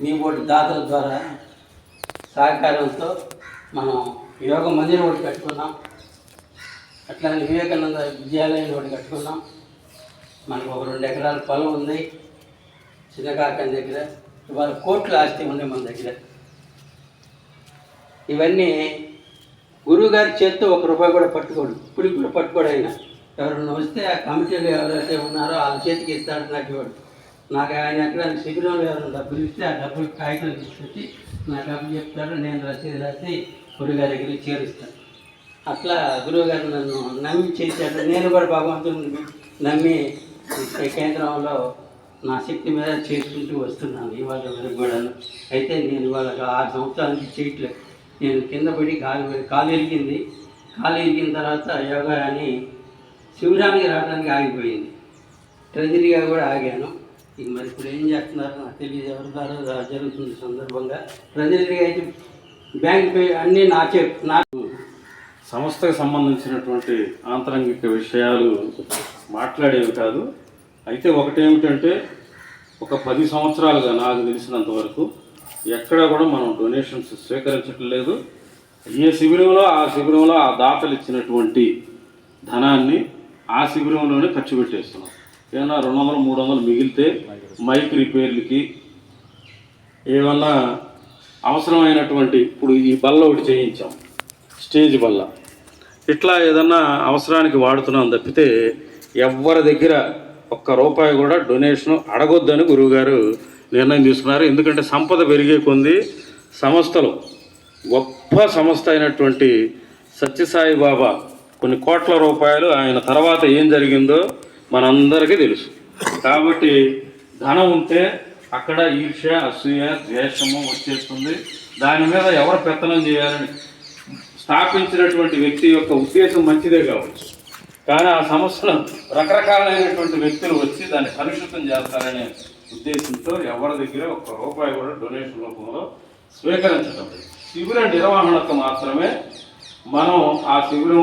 మీ బోటి దాతల ద్వారా సహకారంతో మనం యోగ మందిరం ఒకటి కట్టుకున్నాం. అట్లానే వివేకానంద విద్యాలయం ఒకటి కట్టుకున్నాం. మనకు ఒక రెండు ఎకరాల పొలం ఉంది. చిన్న కాకని దగ్గర. ఇవాళ కోట్ల ఆస్తి ఉంది మన దగ్గర. ఇవన్నీ గురువుగారి చేత్తో ఒక రూపాయి కూడా పట్టుకోడు. ఇప్పుడు కూడా పట్టుకోడు ఆయన. ఎవరైనా వస్తే ఆ కమిటీలు ఎవరైతే ఉన్నారో వాళ్ళ చేతికి ఇస్తాడు నాకు నాకు ఆయన ఎక్కడ శిబిరంలో ఎవరైనా డబ్బులు ఇస్తే ఆ డబ్బులు కాగితాలు తీసుకొచ్చి నాకు డబ్బులు చెప్తారు నేను రసీదు రాసి గురుగారి దగ్గరికి చేరుస్తాను. అట్లా గురువుగారు నన్ను నమ్మి చేశాడు నేను కూడా భగవంతుని నమ్మి కేంద్రంలో నా శక్తి మీద చేసుకుంటూ వస్తున్నాను ఇవాళ వరకు కూడా అయితే నేను ఇవాళ ఆరు సంవత్సరాల నుంచి చేయట్లేదు. నేను కింద పడి కాలు కాలు ఎరిగింది. కాలు ఎరిగిన తర్వాత యోగా అని శిబిరానికి రావడానికి ఆగిపోయింది. ట్రెజరీగా కూడా ఆగాను. ఇది మరి ఇప్పుడు ఏం చేస్తున్నారు? నాకు తెలియదు. ఎవరి ద్వారా జరుగుతుంది సందర్భంగా. ట్రెజరీగా అయితే బ్యాంక్ అన్నీ నాకే నాకు సంస్థకు సంబంధించినటువంటి ఆంతరంగిక విషయాలు మాట్లాడేవి కాదు. అయితే ఒకటేమిటంటే ఒక పది సంవత్సరాలుగా నాకు తెలిసినంత వరకు ఎక్కడా కూడా మనం డొనేషన్స్ స్వీకరించడం లేదు ఏ శిబిరంలో ఆ శిబిరంలో ఆ దాతలు ఇచ్చినటువంటి ధనాన్ని ఆ శిబిరంలోనే ఖర్చు పెట్టేస్తున్నాం. ఏమైనా రెండు వందలు మూడు వందలు మిగిలితే మైక్ రిపేర్లకి ఏమన్నా అవసరమైనటువంటి ఇప్పుడు ఈ బల్ల ఒకటి చేయించాం స్టేజ్ బల్ల. ఇట్లా ఏదన్నా అవసరానికి వాడుతున్నాం తప్పితే ఎవరి దగ్గర ఒక్క రూపాయి కూడా డొనేషన్ అడగొద్దని గురువుగారు నిర్ణయం తీసుకున్నారు. ఎందుకంటే సంపద పెరిగే కొంది సంస్థలు గొప్ప సంస్థ అయినటువంటి సత్యసాయి బాబా కొన్ని కోట్ల రూపాయలు ఆయన తర్వాత ఏం జరిగిందో మనందరికీ తెలుసు. కాబట్టి ధనం ఉంటే అక్కడ ఈర్ష్య అసూయ ద్వేషము వచ్చేస్తుంది. దాని మీద ఎవరు పెత్తనం చేయాలని స్థాపించినటువంటి వ్యక్తి యొక్క ఉద్దేశం మంచిదే కావచ్చు. కానీ ఆ సమస్యలు రకరకాలైనటువంటి వ్యక్తులు వచ్చి దాన్ని కలుషితం చేస్తారనే ఉద్దేశంతో ఎవరి దగ్గర ఒక్క రూపాయి కూడా డొనేషన్ రూపంలో స్వీకరించడం శిబిర నిర్వహణకు మాత్రమే మనం ఆ శిబిరం